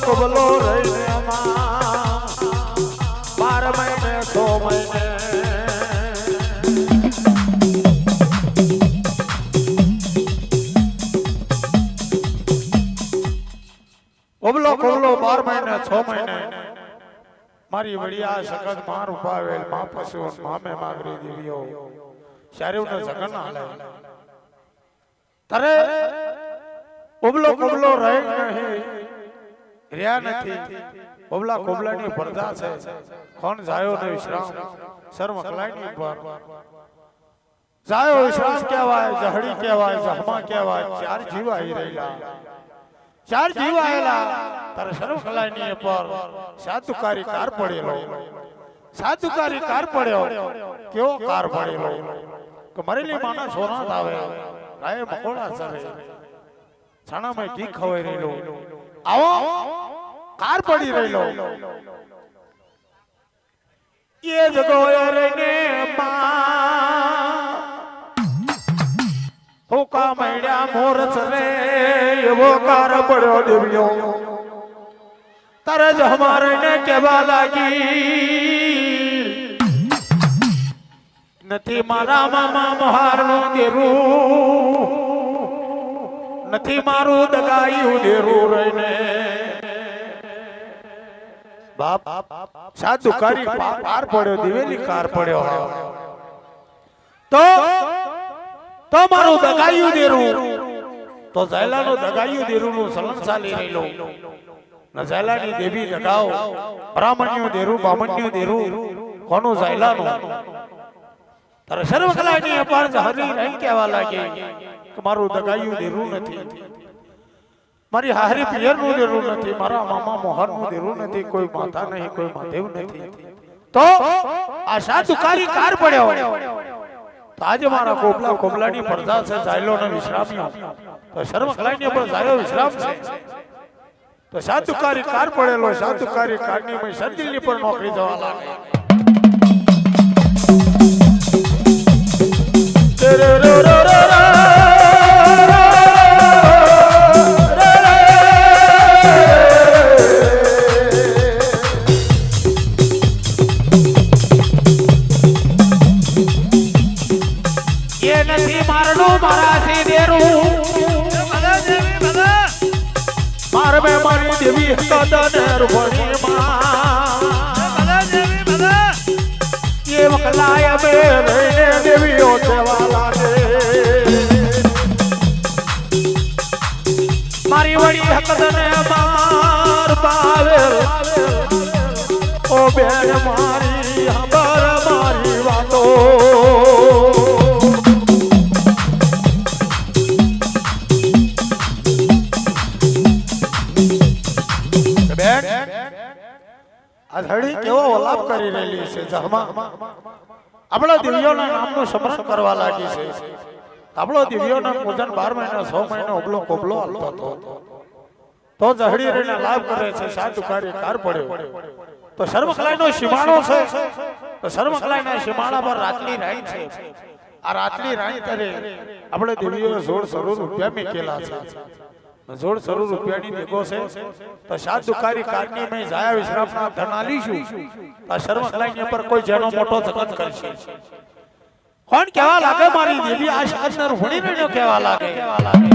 કોબલો આમાં બાર મહિને સો મહિને. ઓબલો કબલો બાર મહિને છ મહિને મારી વડિયા સખત માર ઉપાવેલ મા પશુ મામે માગરી દેવીઓ શારીવનો સગન હાલે. તારે કોબલો કબલો રહે. નહીં. રહ્યા નથી. ઓબલા કોબલાની પડદા છે. કોણ જાયો ને વિશ્રામ. સર્વ કલાની પર જાયો વિશ્રામ કહેવાય, જહડી કહેવાય, જહમા કહેવાય. ચાર જીવ આવી રહેલા. ચાર જીવ આવેલા તારે સર્વ કલાની પર સાધુકારી કાર પડેલો. સાધુકારી કાર પડ્યો. કેવો કાર પડેલો? કે મરેલી માના સોનાત આવે. ગાય મકોડા ચરે. છાણામાં ઘી ખવાઈ રહેલો. આવો. કાર પડી રહેલો. એ જગોયર ને માં હોકા મળ્યા મોર રે એવો કાર પડ્યો દેવ્યો. તારે જ હમારે ને કેવા લાગી નથી મારા મામા મહારનું દેરું નથી મારું દગાયું દેરું રહીને બાપ સાધુ કરી પાર પડ્યો દિવેલી કાર પડ્યો. તો તો મારું દગાયું દેરું. તો ઝાયલાનું દગાયું દેરું નું સલન ચાલી રહેલું. ન ઝાયલાની દેવી દગાવ બ્રાહ્મણ્યું દેરું બામણ્યું દેરું. કોનું ઝાયલાનું? તારે સર્વ કલાની અપાર હરી નહીં કહેવા લાગે કે મારું દગાયું દેરું નથી. મારી હારી પિયરનું જરૂર નથી મારા મામા મોહરનું જરૂર નથી કોઈ માતા નહીં કોઈ મહાદેવ નથી. તો આ સાધુકારી કાર પડ્યો. તો આજે મારા કોપલા કોપલાની પડદા છે જાયલો ને વિશ્રામ્યો તો શર્મ કલાની પણ જાયો વિશ્રામ છે. તો સાધુકારી કાર પડેલો સાધુકારી કારની મેં સરદિલની પણ નોકરી જવા લાગે. બેન મારી મારી વાતો. કરી રહેલી છે આપણા દિવ્યોના નામનું સ્મરણ કરવા લાગી છે. આપણો દિવ્યોના પૂજન બાર મહિના છ મહિના ઓબલો કોબલો હતો. તો જહડી લાભ કરે છે સાચું કાર્ય કાર પડ્યો. તો સર્વકલાઈનો સીમાડો છે. તો સર્વકલાઈના સીમાડા પર રાતલી રાઈ છે. આ રાતલી રાઈ કરે આપણે દેવીઓ જોડ સરોર રૂપિયા મેકેલા છે. જોડ સરોર રૂપિયાની ભેગો છે. તો સાત દુકારી કારની મેં જાયા વિશ્રામના ધન આલીશું આ સર્વકલાઈની પર કોઈ જેનો મોટો જગત કરશે. કોણ કેવા લાગે મારી દેવી? આ શાસન હોણી રહ્યો કેવા લાગે. કેવા લાગે.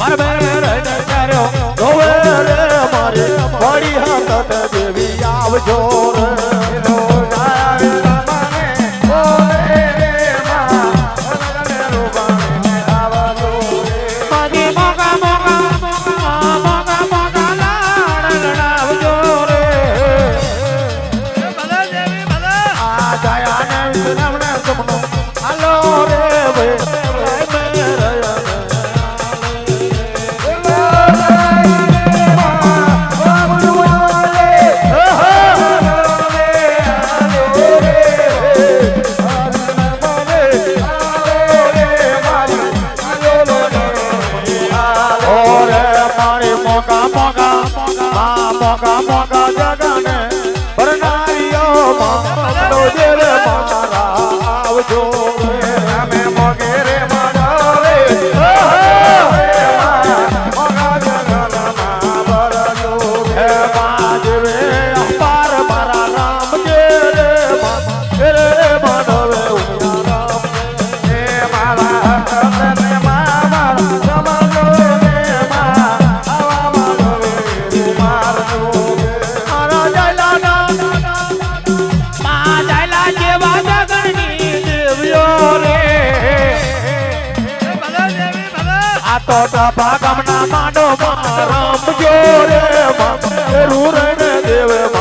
મારે રે મારે વળી હાથ દેવી આવજો રે. ડભા ગામના માંડો રમજો રે મંદિરું દેવ મારા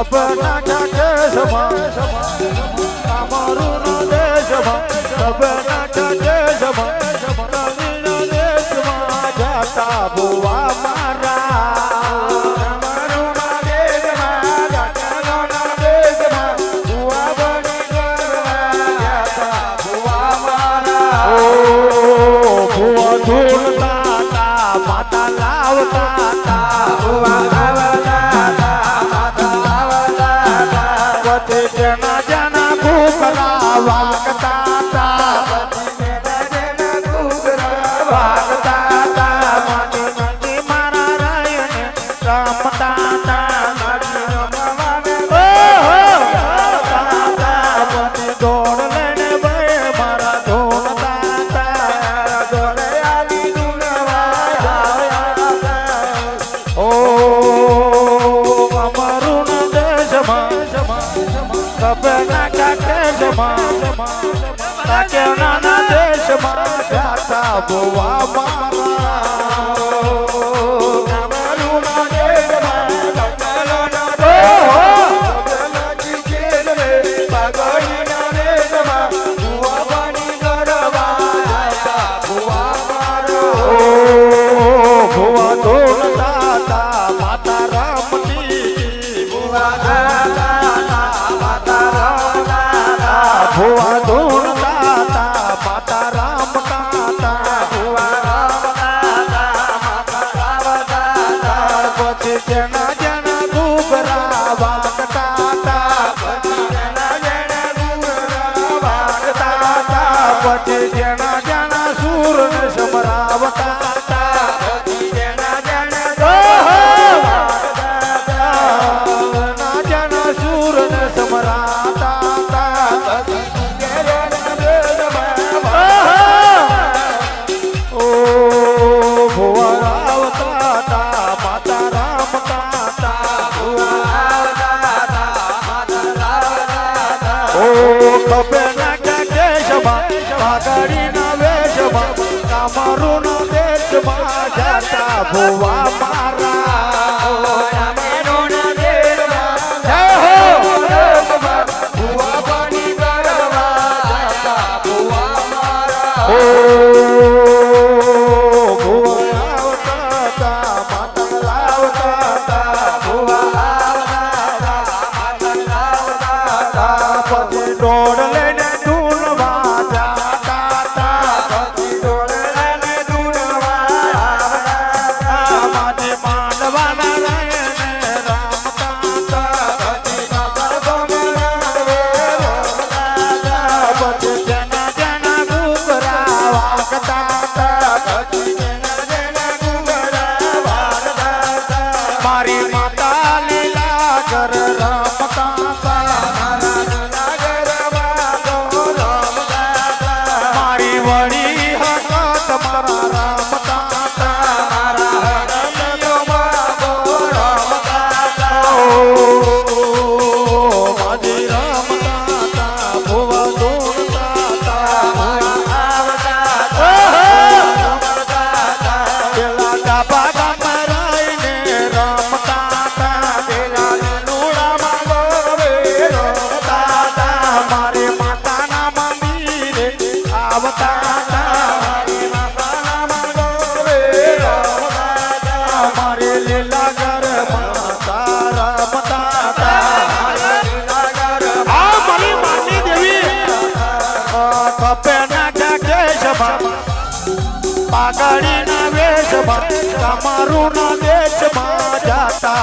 ખબર બોવા મારા જાણા જણા સૂર ને સમરાવતા તા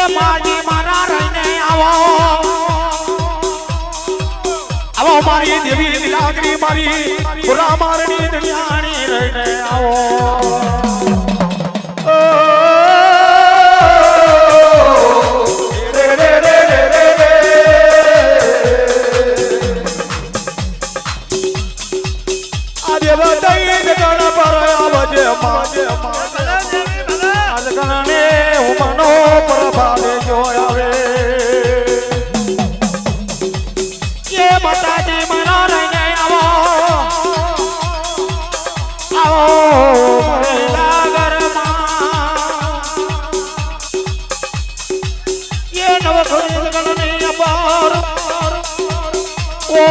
રે માજી મારા રહીને આવો. આવો મારી દેવી લાગણી મારી દુનિયાની રહીને આવો.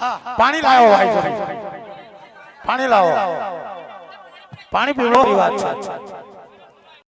હા પાણી લાવો ભાઈ પાણી લાવો. પાણી પીવડો વાત છે.